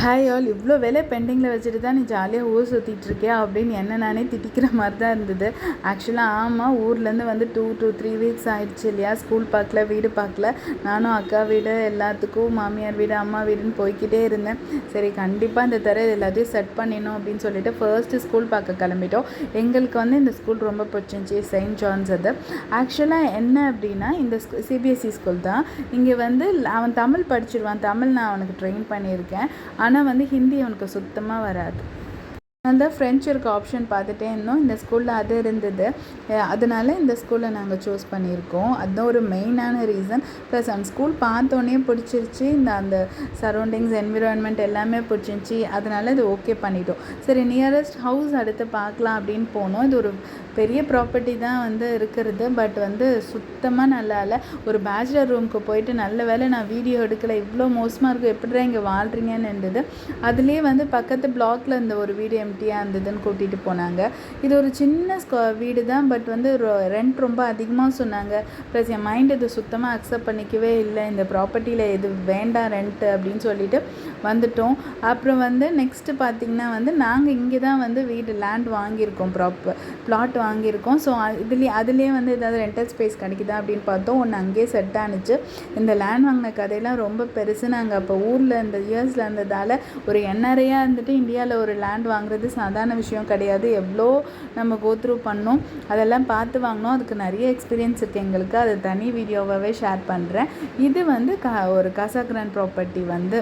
Hi all இவ்வளோ வேலை பெண்டிங்கில் வச்சுட்டு தான் நீ ஜாலியாக ஊர் சுற்றிட்டுருக்கியா அப்படின்னு என்ன நானே திட்டிக்கிற மாதிரி தான் இருந்தது. ஆக்சுவலாக ஆமாம் ஊர்லேருந்து வந்து டூ டூ த்ரீ வீக்ஸ் ஆயிடுச்சு இல்லையா? ஸ்கூல் பார்க்கல வீடு பார்க்கல. நானும் அக்கா வீடு எல்லாத்துக்கும் மாமியார் வீடு அம்மா வீடுன்னு போய்க்கிட்டே இருந்தேன். சரி கண்டிப்பாக இந்த தர எல்லாத்தையும் செட் பண்ணிடணும் அப்படின்னு சொல்லிட்டு ஃபர்ஸ்ட்டு ஸ்கூல் பார்க்க கிளம்பிட்டோம். எங்களுக்கு வந்து இந்த ஸ்கூல் ரொம்ப பிடிச்சிருந்துச்சி செயின்ட் ஜான்ஸ் அது. ஆக்சுவலாக என்ன அப்படின்னா இந்த சிபிஎஸ்சி ஸ்கூல் தான். இங்கே வந்து அவன் தமிழ் படிச்சிருவான். தமிழ் நான் அவனுக்கு ட்ரெயின் பண்ணியிருக்கேன். ஆனால் வந்து ஹிந்தி அவனுக்கு சுத்தமாக வராது. அந்த ஃப்ரெஞ்ச் இருக்க ஆப்ஷன் பார்த்துட்டே இருந்தோம். இந்த ஸ்கூலில் அது இருந்தது. அதனால இந்த ஸ்கூலில் நாங்கள் சூஸ் பண்ணியிருக்கோம். அதுதான் ஒரு மெயினான ரீசன் ப்ளஸ் அந்த ஸ்கூல் பார்த்தோன்னே பிடிச்சிருச்சு. இந்த அந்த சரௌண்டிங்ஸ் என்விரான்மெண்ட் எல்லாமே பிடிச்சிருந்துச்சி. அதனால இது ஓகே பண்ணிட்டோம். சரி நியரஸ்ட் ஹவுஸ் அடுத்து பார்க்கலாம் அப்படின்னு போனோம். இது ஒரு பெரிய ப்ராப்பர்ட்டி தான் வந்து இருக்கிறது பட் வந்து சுத்தமாக நல்லா இல்லை. ஒரு பேச்சுலர் ரூமுக்கு போயிட்டு நல்ல வேளை நான் வீடியோ எடுக்கலை இவ்வளோ மோசமாக இருக்கும் எப்படிடா இங்கே வாழ்கிறீங்கன்னு இருந்தது. அதுலேயே வந்து பக்கத்து பிளாக்ல இந்த ஒரு வீடு எம்டியாக இருந்ததுன்னு கூட்டிகிட்டு போனாங்க. இது ஒரு சின்ன ஸ்கொ வீடு தான் பட் வந்து ரெண்ட் ரொம்ப அதிகமாக சொன்னாங்க. ப்ளஸ் என் மைண்ட் இது சுத்தமாக அக்செப்ட் பண்ணிக்கவே இல்லை. இந்த ப்ராப்பர்ட்டியில் இது வேண்டாம் ரெண்ட்டு அப்படின்னு சொல்லிட்டு வந்துட்டோம். அப்புறம் வந்து நெக்ஸ்ட்டு பார்த்திங்கன்னா வந்து நாங்கள் இங்கே தான் வந்து வீடு லேண்ட் வாங்கியிருக்கோம் ப்ராப்பர் பிளாட் வாங்கியிருக்கோம். ஸோ இதுலேயே அதுலேயே வந்து ஏதாவது ரெண்டல் ஸ்பேஸ் கிடைக்குதா அப்படின்னு பார்த்தோம். ஒன்று அங்கேயே செட் ஆனிச்சு. இந்த லேண்ட் வாங்கின கதையெல்லாம் ரொம்ப பெருசு நாங்கள் அப்போ ஊரில் இந்த இயர்ஸில் இருந்ததால் ஒரு என்ஆர்ஐயாக இருந்துட்டு இந்தியாவில் ஒரு லேண்ட் வாங்குறது சாதாரண விஷயம் கிடையாது. எவ்வளோ நம்ம கோத்ரூ பண்ணோம். அதெல்லாம் பார்த்து வாங்கினோம். அதுக்கு நிறைய எக்ஸ்பீரியன்ஸ் இருக்குது எங்களுக்கு. அது தனி வீடியோவாகவே ஷேர் பண்ணுறேன் இது வந்து க ஒரு கசாக்ரன் ப்ராப்பர்ட்டி வந்து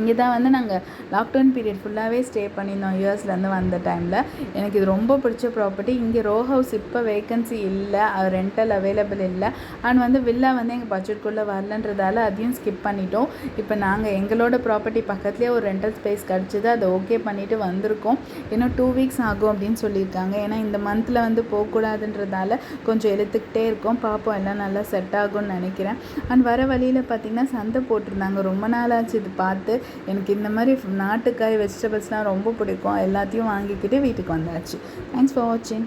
இங்கே தான் வந்து நாங்கள் லாக்டவுன் பீரியட் ஃபுல்லாகவே ஸ்டே பண்ணியிருந்தோம் யூஎஸ்லேருந்து வந்த டைமில் எனக்கு இது ரொம்ப பிடிச்ச ப்ராப்பர்ட்டி இங்கே ரோ ஹவுஸ் இப்போ வேகன்சி இல்லை அது ரெண்டல் அவைலபிள் இல்லை. அண்ட் வந்து வில்லா வந்து எங்கள் பட்ஜெட்குள்ளே வரலன்றதால அதையும் ஸ்கிப் பண்ணிட்டோம். இப்போ நாங்கள் எங்களோட ப்ராப்பர்ட்டி பக்கத்துலேயே ஒரு ரெண்டல் ஸ்பேஸ் கிடச்சிது அதை ஓகே பண்ணிவிட்டு வந்திருக்கோம். இன்னும் டூ வீக்ஸ் ஆகும் அப்படின்னு சொல்லியிருக்காங்க. ஏன்னா இந்த மந்தில் வந்து போகக்கூடாதுன்றதால கொஞ்சம் எழுத்துக்கிட்டே இருக்கோம். பார்ப்போம் எல்லாம் நல்லா செட் ஆகும்னு நினைக்கிறேன். அண்ட் வர வழியில் பார்த்திங்கன்னா சந்தை போட்டிருந்தாங்க. ரொம்ப நாளாச்சு இது பார்த்து. எனக்கு இந்த மாதிரி நாட்டுக்காய் வெஜிடபிள்ஸ்லாம் ரொம்ப பிடிக்கும். எல்லாத்தையும் வாங்கிக்கிட்டு வீட்டுக்கு வந்தாச்சு. தேங்க்ஸ் ஃபார் வாட்சிங்